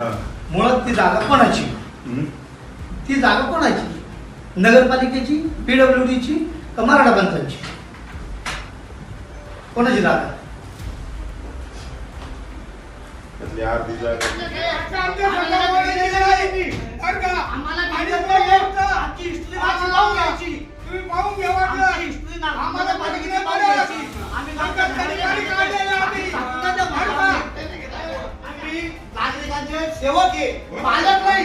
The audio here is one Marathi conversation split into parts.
हा. मुळात ती जागा कोणाची. ती जागा कोणाची? नगरपालिकेची पीडब्ल्यू डीची का मराठा पंचायतची कोणाची जागा? अर्धी जागा नागरिकांचे सेवक आहे मालक नाही.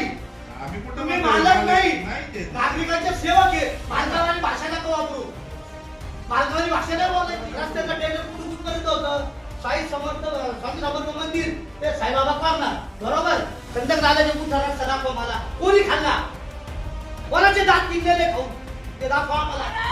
आम्ही कुठं तुम्ही? मालक नाही? नाही. ते. नागरिकांचे सेवक आहे. मालकावानी भाषा नका वापरू. मालकावानी भाषा नाही बोलायची. रस्त्याचं टेलर कुठून कुठपर्यंत होतं? साई समर्थ स्वामी समर्थ मंदिर. ते साईबाबा करणार बरोबर? संत दादाचे कुठं रस्ता दाखवा मला. कोणी खाल्ला? कोणाचे दात किडलेले खाऊन? ते दाखवा आम्हाला.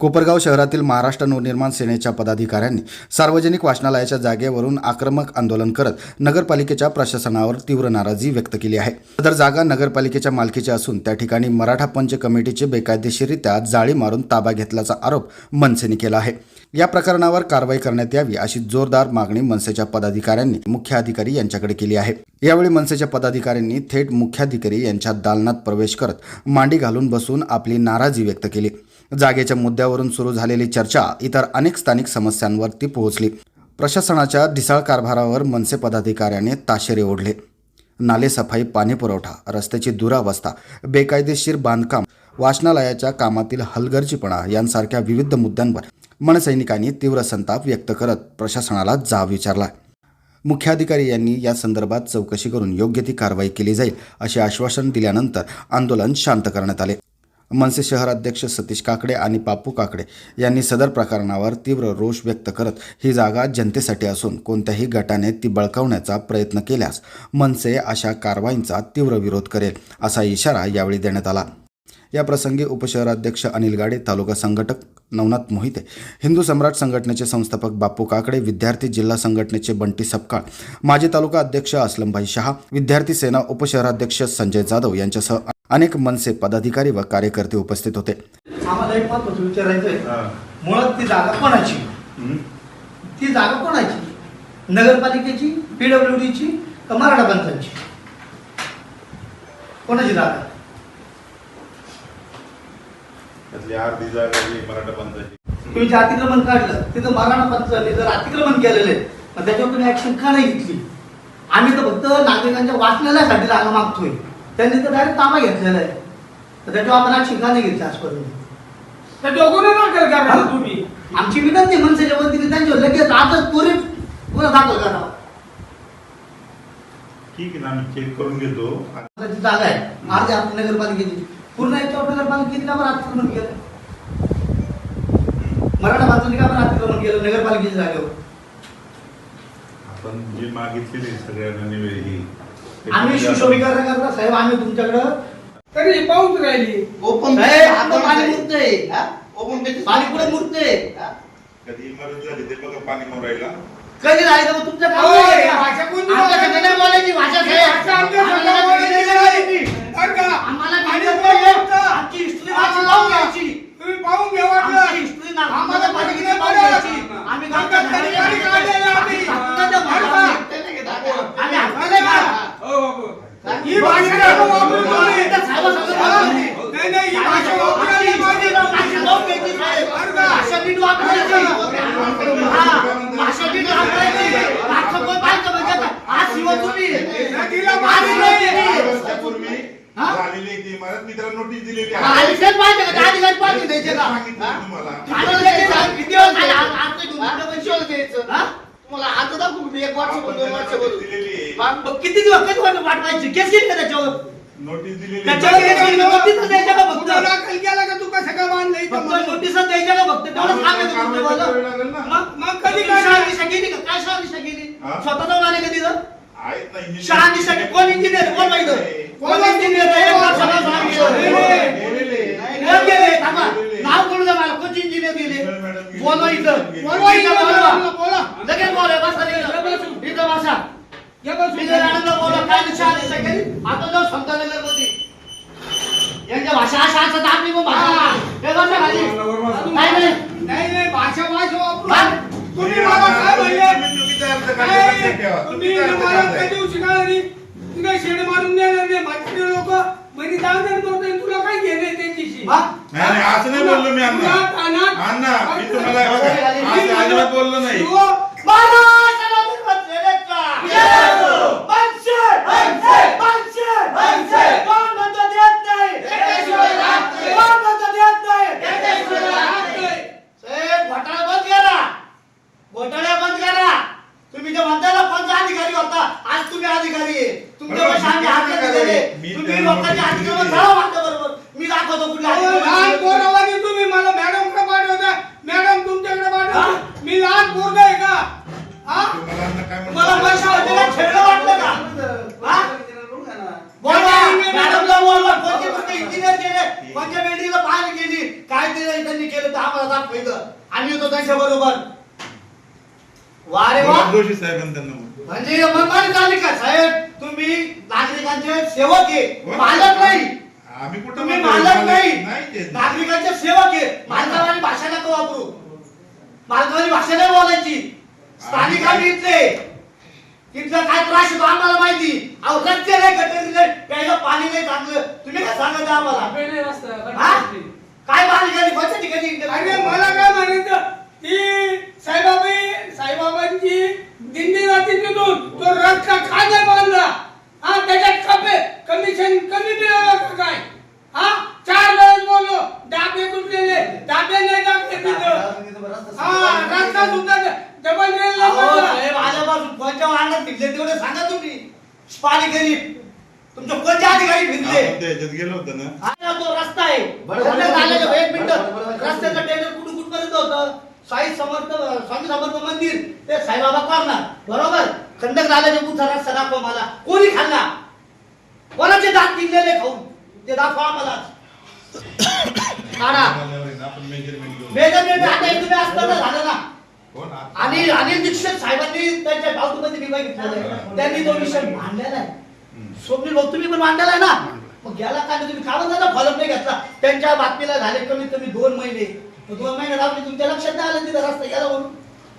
कोपरगाव शहरातील महाराष्ट्र नवनिर्माण सेनेच्या पदाधिकाऱ्यांनी सार्वजनिक वाचनालयाच्या जागेवरून आक्रमक आंदोलन करत नगरपालिकेच्या प्रशासनावर तीव्र नाराजी व्यक्त केली आहे. सदर जागा नगरपालिकेच्या मालकीची असून त्या ठिकाणी मराठा पंच कमिटीचे बेकायदेशीरित्या जाळी मारून ताबा घेतल्याचा आरोप मनसेने केला आहे. या प्रकरणावर कारवाई करण्यात यावी अशी जोरदार मागणी मनसेच्या पदाधिकाऱ्यांनी मुख्याधिकारी यांच्याकडे केली आहे. यावेळी मनसेच्या पदाधिकाऱ्यांनी थेट मुख्याधिकारी यांच्या दालनात प्रवेश करत मांडी घालून बसून आपली नाराजी व्यक्त केली. जागेच्या मुद्द्यावरून सुरू झालेली चर्चा इतर अनेक स्थानिक समस्यांवरती पोहोचली. प्रशासनाच्या ढिसाळ कारभारावर मनसे पदाधिकाऱ्याने ताशेरे ओढले. नालेसफाई पाणीपुरवठा रस्त्याची दुरावस्था बेकायदेशीर बांधकाम वाचनालयाच्या कामातील हलगर्जीपणा यांसारख्या विविध मुद्द्यांवर मनसैनिकांनी तीव्र संताप व्यक्त करत प्रशासनाला जाब विचारला. मुख्याधिकारी यांनी या संदर्भात चौकशी करून योग्य ती कारवाई केली जाईल असे आश्वासन दिल्यानंतर आंदोलन शांत करण्यात आले. मनसे शहराध्यक्ष सतीश काकडे आणि पापू काकडे यांनी सदर प्रकरणावर तीव्र रोष व्यक्त करत ही जागा जनतेसाठी असून कोणत्याही गटाने ती बळकावण्याचा प्रयत्न केल्यास मनसे अशा कारवाईंचा तीव्र विरोध करेल असा इशारा यावेळी देण्यात आला. या प्रसंगी उपशहराध्यक्ष अनिल गाडे तालुका संघटक नवनाथ मोहिते हिंदू सम्राट संघटनेचे संस्थापक बापू काकडे विद्यार्थी जिल्हा संघटनेचे बंटी सपकाळ माजी तालुका अध्यक्ष असलमभाई शहा विद्यार्थी सेना उपशहराध्यक्ष संजय जाधव यांच्यासह अनेक मनसे पदाधिकारी व कार्यकर्ते उपस्थित होते. आम्हाला एक महत्वाचं विचारायचं आहे हा. मुळात ती जागा कोणाची? हम्म. ती जागा कोणाची? नगरपालिकेची पीडब्ल्यू डीची का मराठा पंचायतची कोणाची जागा? त्यातली अर्धी जागा ही मराठा पंचायती तुम्ही जे अतिक्रमण काढलं तिथं मराठा पंचायतने जर अतिक्रमण केलेलं आहे. मग त्याच्यावर तुम्ही ऍक्शन का नाही घेतली? आम्ही तर फक्त नागरिकांच्या वाचनालयासाठी जागा मागतोय. त्यांनी तर डायरेक्ट ताबा घेतलेला आहे. तर त्याच्यावर आपण ऍक्शन का नाही घेतली आजपर्यंत. तर दोघांना दाखल करा तुम्ही? आमची विनंती मनसेच्या वतीने त्यांच्यावर लगेच आजच त्वरित गुन्हा दाखल करावा. ठीक आहे ना आम्ही चेक करून घेतो. त्याची जागा आहे. अर्धी आपली नगरपालिकेची. पूर्ण याच्यावर नगरपालिकेने का बरं अतिक्रमण केलं? मराठा माणसाने का बरं अतिक्रमण केलं नगरपालिकेच्या जागेवर. आपण जी मागितलेली सगळ्यांना निवेदन आम्ही सुशोभीकरण करता साहेब आम्ही तुमच्याकडं तरी पाऊस राहिली ओपन साहेब, आता पाणी मुरतंय. ओपन पाणी पुढे मुरते कधी इमारत झाली ते बघा पाणी मोरायला कधी राहिलं मग तुमचं काम होय, नाही का? भाषा कोणती आमच्या बोलायची? सगळ्यांना बोलायची भाषा हे साहेब. भाषा आमच्या आम्हाला सगळ्यांना बोलायची दिलेली नाही. आहे. बरं का? आम्हाला आणि दिलेली बोलू आहे. नका. आमची हिस्ट्री वाची लावून घ्यायची तुम्ही पाहून घ्या आमची वाटलं हिस्ट्री ना आम्हाला लावून पडत. घ्यायची. आम्ही गावच्या आम्ही. भाषा? आहे. आम्ही हक्काचं बरं का? भाषा. हो, बाबू. ही भाषा नका वापरू तुम्ही. इथं साहेबासमोर हा? बोलू नये. नाही नाही ही भाषा वापरायला पाहिजे. भाषा लावून घ्यायची साहेब. बरं का? भाषा नीट वापरायची. हा, भाषा नीट वापरायची. भाषा कोण पाहिजे म्हणजे आता? आज शिवा तुम्ही. नदीला आज पाणी शिवा नाही. तुम्ही. वर्षापूर्वी हा? झालेली ती इमारत मी त्याला नोटीस दिलेली हा, आहे आधी तेच पाहिजे का? त्या आधी काय पाहिजे द्यायचे का? सांगितलं हा? तुम्हाला आधी लगेच आ- किती वेळ झाला? आज- आज नाही तुम्ही हा? पैसे कशाला द्यायचं? हा? दाखवू मी एक वर्ष आपण दोन त्याला वर्ष नोटीस दिलेली आहे. मग मग किती दिवस कधी वाट पाठवायची केस केली का त्याच्यावर नोटीस दिलेली त्याच्यावर आहे. केस केली का? नोटीस द्यायच्या का फक्त गुन्हा दाखल केला का तू कसं काय बांधलं इथं फक्त म्हणून? नोटीस द्यायच्या का फक्त तेवढं सांगायचं कारवाई तुमचं करावी मला. लागेल ना. मग मग कधी काय शहानिशा केली का काय शहानिशा केली हा? स्वतः जाऊन आले का तिथं. शहानिशा केली. कोण इंजिनियर कोण माहिती कोण इंजिनियर आहे? एक वर्षाला सांगितलं. नाही, नाही. गेलेले. कोण गेले थांबा नाव बोलू द्या मला गेले. मॅडम, बोलवा इथं. बोलवा इथं. बोला, बोला. लगेच बोला बसा इथं. इथं बसा. बोला. काय आता जाऊ मध्ये यांच्या भाषा अशा असतात. आपली पण भाषा. हे. बसा खाली. काय नाही नाही. नाही भाषा भाषा वापरू हा? तुम्ही मला काय म्हणले तुम्ही. कधी नाही. शेड मारून देणार नाही म्हातारे लोक म्हणजे दावणार करतोय तुला काय घेणे त्याच्याशी हा? नाही नाही, असं नाही बोललो मी अण्णा. अण्णा मी तुम्हाला हे अजिबात बोललो नाही. तू- महाराष्ट्र नवनिर्माण सेनेचा मनसे! मनसे! कोण म्हणतो देत नाही? कोण म्हणतो देत नाही? साहेब, घोटाळा बंद करा घोटाळा बंद करा तुम्ही जे कोणता अधिकारी होता? आज तुम्ही अधिकारी आहे. तुमच्या पैसे आम्ही हातात दिलेले मी तुम्ही लोकांच्या अधिकारावर दिली. जावा माझ्या बरोबर मी दाखवतो कुठल्या अहो, लहान अधिकाऱ्याला. पोरावानी तुम्ही मला मॅडमकडे पाठवता मॅडम तुमच्याकडे हा? पाठवता मी लहान पोरग आहे का हा तुम्हाला अण्णा काय म्हणतो? मला पैसा होते का खेळलं वाटलं का हा? बोलवा मॅडमला बोलवा कोणते कोणते इंजिनियर गेले कोणत्या बिल्डिंगला पाहायला गेली काय ते त्यांनी केलं दाखवायचं आम्ही होतो त्यांच्या बरोबर. वारे वा. जोशी साहेबांनी. म्हणजे मनमानी का साहेब तुम्ही नागरिकांचे सेवक आहे. हो ना. मालक नाही. आम्ही कुठं तुम्ही म्हणतोय? मालक नाही? नाही. ते. नागरिकांचे सेवक आहे. मालकावानी भाषा नका वापरू. मालकावानी भाषा नाही बोलायची. स्थानिक आम्ही इथले. तिथलं काय त्रास होतो आम्हाला माहिती. अहो रस्ते नाही गटर नाही प्यायला पाणी नाही चांगलं. तुम्ही काय सांगत आम्हाला? हा? काय गेली कोणत्या ठिकाणी अरे मला काय म्हणायचं? ती साईबाबाई साईबाबांची दिंडी जाती तिथून. तो रस्ता का नाही बांधला. हा त्याच्यात कमी कमिशन कमी मिळालं का काय? हा चार वेळेस बोललो. डाबे तुटलेले. डाबे नाही टाकले तिथं. हा रस्ता सुद्धा डबल रेल साहेब आल्यापासून कोणत्या वाहनात फिरले तेवढे सांगा तुम्ही. पाणी गरीब. तुमचे कोणते अधिकारी फिरले आपण त्या ह्याच्यात गेलो होतो ना. हा ना तो रस्ता आहे खंडक नाल्याच्या- एक मिनिट. रस्त्याचं टेंडर कुठून कुठपर्यंत होतं? साई समर्थ स्वामी समर्थ मंदिर. ते साईबाबा कॉर्नर बरोबर? खंडक नाल्याच्या पुढचा रस्ता दाखवा मला कोणी खाल्ला? कोणाचे दात निघलेले खाऊन? ते दाखवा आम्हाला. काढा. मेजरमेंट आता तुम्ही असताना झालं ना. आणि अनिल दीक्षित साहेबांनी त्यांच्या डाऊटमध्ये मी बघितलेलं आहे. त्यांनी तो विषय मांडलेला आहे. स्वप्नील भाऊ तुम्ही पण मांडलेला आहे ना? मग गेला काय तुम्ही का म्हणता फॉलोअप नाही घेतला? त्यांच्या बातमीला झाले कमीत कमी दोन महिने. दोन महिने राहून तुमच्या लक्षात नाही आलं तिथं रस्ता गेला म्हणून?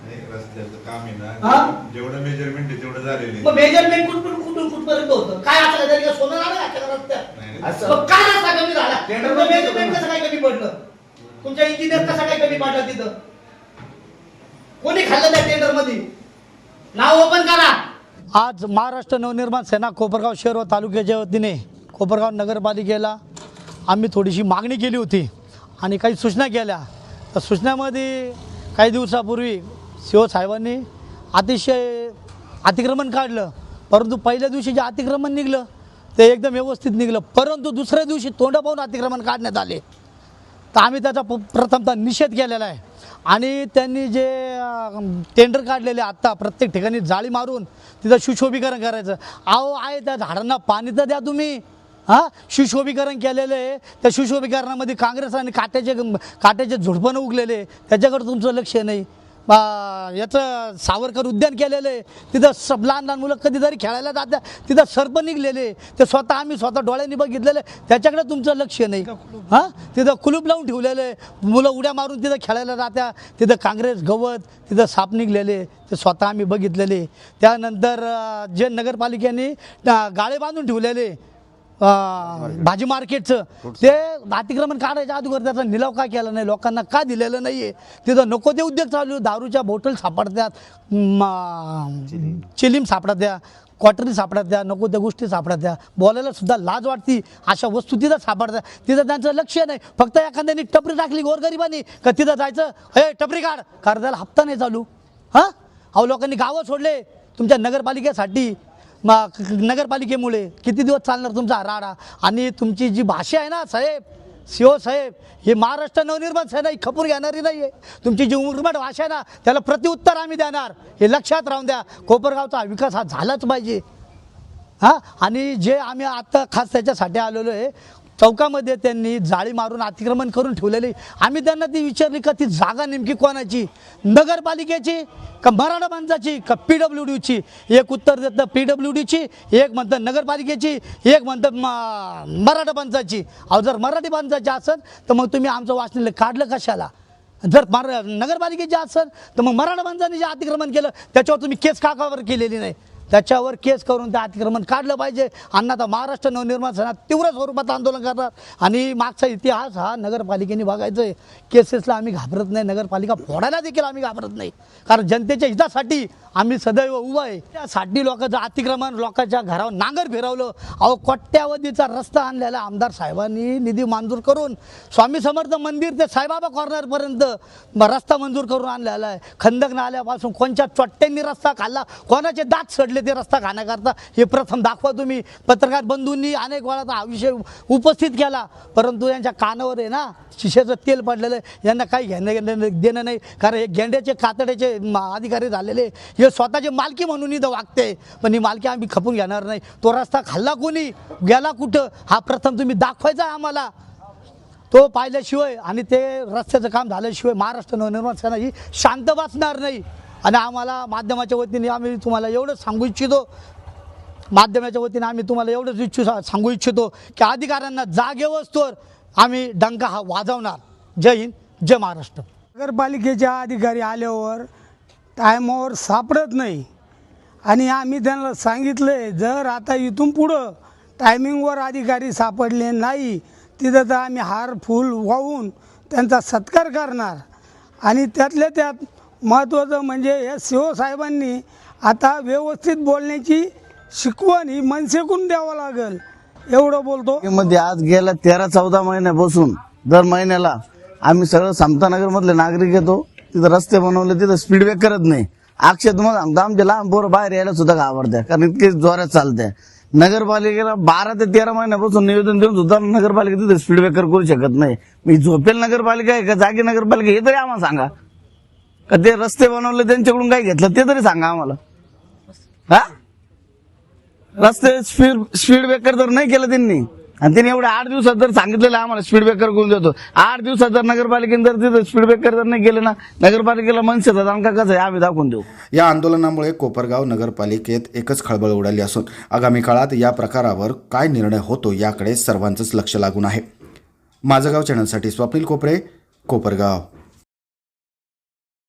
नाही, रस्त्याचं काम आहे हा? ना जेवढं मेजरमेंट आहे तेवढं झालेलं आहे. मग मेजरमेंट कुठून कुठून कुठपर्यंत होतं? काय असं तरी का सोनं झालं का रस्त्यात? असं. काय रस्ता कमी मेजरमेंट कसं काय कमी पडलं? तुमच्या इंजिनियर कसं काय कमी पडलं तिथं? कोणी खाल्लं त्या टेंडरमध्ये नाव ओपन करा. आज महाराष्ट्र नवनिर्माण सेना कोपरगाव शहर व तालुक्याच्या वतीने कोपरगाव नगरपालिकेला आम्ही थोडीशी मागणी केली होती आणि काही सूचना केल्या. तर सूचनामध्ये काही दिवसापूर्वी शिव साहेबांनी अतिशय अतिक्रमण काढलं. परंतु पहिल्या दिवशी जे अतिक्रमण निघलं ते एकदम व्यवस्थित निघलं. परंतु दुसऱ्या दिवशी तोंड पाहून अतिक्रमण काढण्यात आले. तर आम्ही त्याचा प- प्रथमतः निषेध केलेला आहे. आणि त्यांनी जे टेंडर काढलेले आत्ता प्रत्येक ठिकाणी जाळी मारून तिथं सुशोभीकरण करायचं. अहो आहे त्या झाडांना पाणी तर द्या तुम्ही. हां? सुशोभीकरण केलेलं आहे. त्या सुशोभीकरणामध्ये काँग्रेस आणि काट्याचे काट्याचे झुडपणं उगलेले त्याच्याकडे तुमचं लक्ष नाही. याचं सावरकर उद्यान केलेलं आहे. तिथं सब लहान लहान मुलं कधीतरी खेळायला जात्या तिथं सर्प निघलेले ते स्वतः आम्ही स्वतः डोळ्यांनी बघितलेले त्याच्याकडे तुमचं लक्ष नाही. हां? तिथं कुलूप लावून ठेवलेलं आहे. मुलं उड्या मारून तिथं खेळायला जात्या तिथं काँग्रेस गवत तिथं साप निघलेले ते स्वतः आम्ही बघितलेले त्यानंतर जे नगरपालिकेने गाळे बांधून ठेवलेले अं, भाजी मार्केटचं. ते अतिक्रमण काढायच्या अगोदर त्याचा निलाव का केला नाही? लोकांना का दिलेलं नाही आहे तिथं नको ते उद्योग चालू आहे. दारूच्या बॉटल सापडत्यात म, चिलीम. सापडत्या. क्वार्टरी सापडत्या. नको त्या गोष्टी सापडत्या. बोलायला सुद्धा लाज वाटती. अशा वस्तू तिथं सापडत्या तिथं त्यांचं लक्ष नाही. फक्त एखाद्याने टपरी टाकली गोरगरिबांनी का तिथं जायचं? हे टपरी काढ. कारण त्याला हप्ता नाही चालू. हां? अहो लोकांनी गावं सोडले. तुमच्या नगरपालिकेसाठी मग नगरपालिकेमुळे किती दिवस चालणार तुमचा राडा आणि तुमची जी भाषा आहे ना साहेब शिव साहेब हे महाराष्ट्र नवनिर्माण सेना ही खपूर घेणारी नाही आहे तुमची जी उर्मट भाषा आहे ना त्याला प्रतिउत्तर आम्ही देणार. हे लक्षात राहून द्या कोपरगावचा विकास हा झालाच पाहिजे. हां? आणि जे आम्ही आत्ता खास त्याच्यासाठी आलेलो आहे चौकामध्ये त्यांनी जाळी मारून अतिक्रमण करून ठेवलेले. आम्ही त्यांना ती विचारली का ती जागा नेमकी कोणाची? नगरपालिकेची का मराठा माणसाची? का पी डब्ल्यू डीची? एक उत्तर देतं पी डब्ल्यू डीची एक म्हणतं नगरपालिकेची एक म्हणतं मराठा माणसाची. अहो जर मराठी माणसाची असेल तर मग तुम्ही आमचं वाचलेलं काढलं कशाला? जर मरा नगरपालिकेची असेल तर मग मराठा माणसाने जे अतिक्रमण केलं त्याच्यावर तुम्ही केस का कावर केलेली नाही? त्याच्यावर केस करून ते अतिक्रमण काढलं पाहिजे. आणि आता महाराष्ट्र नवनिर्माण सेना तीव्र स्वरूपात आंदोलन करणार. आणि मागचा इतिहास हा नगरपालिकेने बघायचा आहे केसेसला आम्ही घाबरत नाही. नगरपालिका फोडायला देखील आम्ही घाबरत नाही. कारण जनतेच्या हितासाठी आम्ही सदैव उभं आहे. त्यासाठी लोकांचं अतिक्रमण लोकांच्या घरावर नांगर फिरवलं. अहो कोट्यावधीचा रस्ता आणलेला आमदार साहेबांनी निधी मंजूर करून. स्वामी समर्थ मंदिर ते साईबाबा कॉर्नरपर्यंत रस्ता मंजूर करून आणलेला आहे. खंदक नाल्यापासून कोणच्या चोट्ट्यांनी रस्ता खाल्ला? कोणाचे दात सडले? ते रस्ता खाण्याकरता हे प्रथम दाखवा तुम्ही. पत्रकार बंधूंनी अनेक वेळा हा विषय उपस्थित केला. परंतु यांच्या कानावर आहे ना शिशेचं तेल पडलेलं आहे. यांना काही घेणं घेणं देणं नाही. कारण हे गेंड्याचे कातड्याचे अधिकारी झालेले हे स्वतःचे मालकी म्हणून इथं वागते पण ही मालकी आम्ही खपून घेणार नाही. तो रस्ता खाल्ला कोणी? गेला कुठं? हा प्रथम तुम्ही दाखवायचा आम्हाला. तो पाहिल्याशिवाय आणि ते रस्त्याचं काम झाल्याशिवाय महाराष्ट्र नवनिर्माण सेना ही शांत बसणार नाही. आणि आम्हाला माध्यमाच्या वतीने आम्ही तुम्हाला एवढंच सांगू इच्छितो. माध्यमाच्या वतीने आम्ही तुम्हाला एवढंच इच्छू सांगू इच्छितो की अधिकाऱ्यांना जागेवस्तोवर आम्ही डंका हा वाजवणार. जय हिंद जय महाराष्ट्र. नगरपालिकेच्या अधिकारी आल्यावर टायमावर सापडत नाही. आणि आम्ही त्यांना सांगितलं आहे जर आता इथून पुढं टायमिंगवर अधिकारी सापडले नाही तिथं तर आम्ही हार फूल वाहून त्यांचा सत्कार करणार. आणि त्यातल्या त्यात महत्त्वाचं म्हणजे या सीओ साहेबांनी आता व्यवस्थित बोलण्याची शिकवण ही मनसेकून द्यावं लागेल. एवढं बोलतो. मध्ये आज गेल्या तेरा चौदा महिन्यापासून दर महिन्याला आम्ही सगळं समतानगर मधले नागरिक येतो. तिथं रस्ते बनवले तिथं स्पीड करत नाही. अक्षय तुम्हाला सांगतो आमच्या लहान पोरं बाहेर यायला सुद्धा घाबरत्या कारण इतके जोरात चालते नगरपालिकेला बारा ते तेरा महिन्यापासून निवेदन देऊन सुद्धा नगरपालिका तिथे स्पीड ब्रेकर करू शकत नाही. मी झोपेल नगरपालिका आहे का? जागी नगरपालिका हे तरी आम्हाला सांगा. का ते रस्ते बनवले त्यांच्याकडून काय घेतलं? ते तरी सांगा आम्हाला. हा? रस्ते स्पीड स्पीड ब्रेकर जर नाही केलं त्यांनी. आणि त्यांनी एवढ्या आठ दिवसात जर सांगितलेलं आम्हाला स्पीड ब्रेकर करून देतो. आठ दिवसात जर नगरपालिकेने जर तिथं स्पीड ब्रेकर जर नाही केलं ना नगरपालिकेला मनसेचा दणका कसं आहे? आम्ही दाखवून देऊ. या आंदोलनामुळे कोपरगाव नगरपालिकेत एकच खळबळ उडाली असून आगामी काळात या प्रकारावर काय निर्णय होतो याकडे सर्वांचंच लक्ष लागून आहे. माझं गाव चॅनलसाठी स्वप्नील कोपरे कोपरगाव.